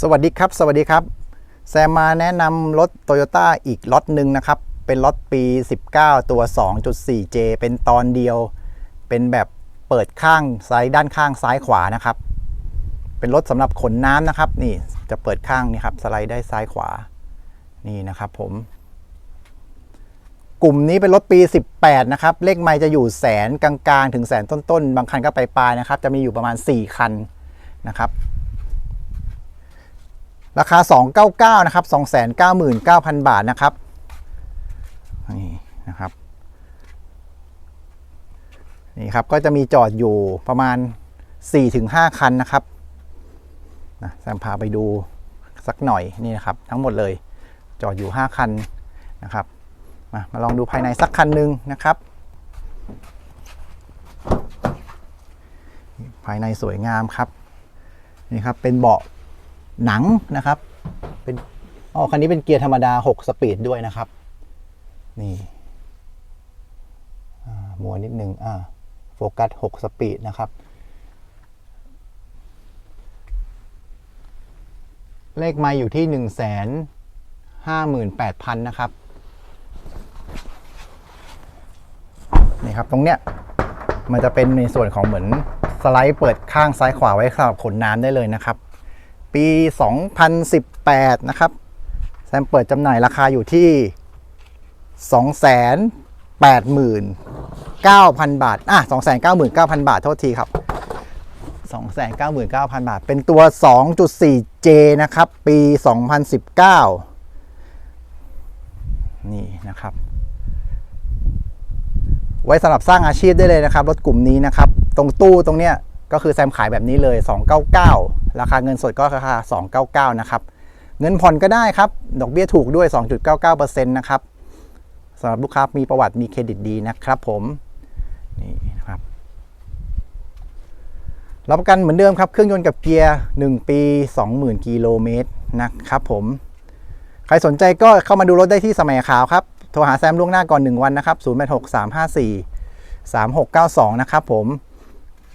สวัสดีครับ สวัสดีครับ แซมมาแนะนำรถ Toyota อีกล็อตหนึ่งนะครับ เป็นล็อตปี 19 ตัว 2.4J เป็นตอนเดียว เป็นแบบเปิดข้างซ้ายด้านข้างซ้ายขวานะครับ เป็นรถสำหรับขนน้ำนะครับ นี่จะเปิดข้างนี่ครับสไลด์ได้ซ้ายขวา นี่นะครับผม กลุ่มนี้เป็นรถปี 18 นะครับ เลขไมล์จะอยู่แสนกลางๆ ถึงแสนต้นๆ บางคันก็ไปปลายนะครับ จะมีอยู่ประมาณ 4 คันนะครับ ราคา 299 นะครับ 299,000 บาทนะครับ นี่นะครับ นี่ครับ ก็จะมีจอดอยู่ประมาณ 4-5 คันนะครับนะแซมพาไปดูสักหน่อยนี่นะครับ ทั้งหมดเลยจอดอยู่ 5 คันนะครับ มามาลองดูภายในสักคันหนึ่งนะครับ ภายในสวยงามครับ นี่ครับ เป็นเบาะ หนังนะครับเป็นอ๋อคันนี้เป็นเกียร์ธรรมดา 6 สปีดด้วยนะครับ นี่มัวนิดนึงอ่าโฟกัส 6 สปีดนะครับ เลขไมาอยู่ที่ 1 5 8 0 0 0 นะครับ นี่ครับตรงเนี้ยมันจะเป็นในส่วนของเหมือนสไลด์เปิดข้างซ้ายขวาไว้สำหรับขนน้ำได้เลยนะครับ ปี 2018 นะครับ แซมเปิดจำหน่ายราคาอยู่ที่ 289,000 บาท อะ 299,000 บาท โทษทีครับ 299,000 บาท เป็นตัว 2.4J นะครับ ปี 2019 นี่นะครับ ไว้สำหรับสร้างอาชีพได้เลยนะครับ รถกลุ่มนี้นะครับ ตรงตู้ตรงเนี้ยก็คือแซมขายแบบนี้เลย 299 ราคาเงินสดก็ราคา 299 นะครับ เงินผ่อนก็ได้ครับ ดอกเบี้ยถูกด้วย 2.99%นะครับสำหรับลูกค้ามีประวัติมีเครดิตดีนะครับผม นี่นะครับ รับประกันเหมือนเดิมครับ เครื่องยนต์กับเกียร์ 1 ปี 20,000 กิโลเมตรนะครับผม ใครสนใจก็เข้ามาดูรถได้ที่สมัยขาวครับ โทรหาแซมล่วงหน้าก่อน 1 วันนะครับ 086354 3692 นะครับผม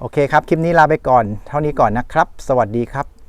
โอเคครับ คลิปนี้ลาไปก่อน เท่านี้ก่อนนะครับ สวัสดีครับ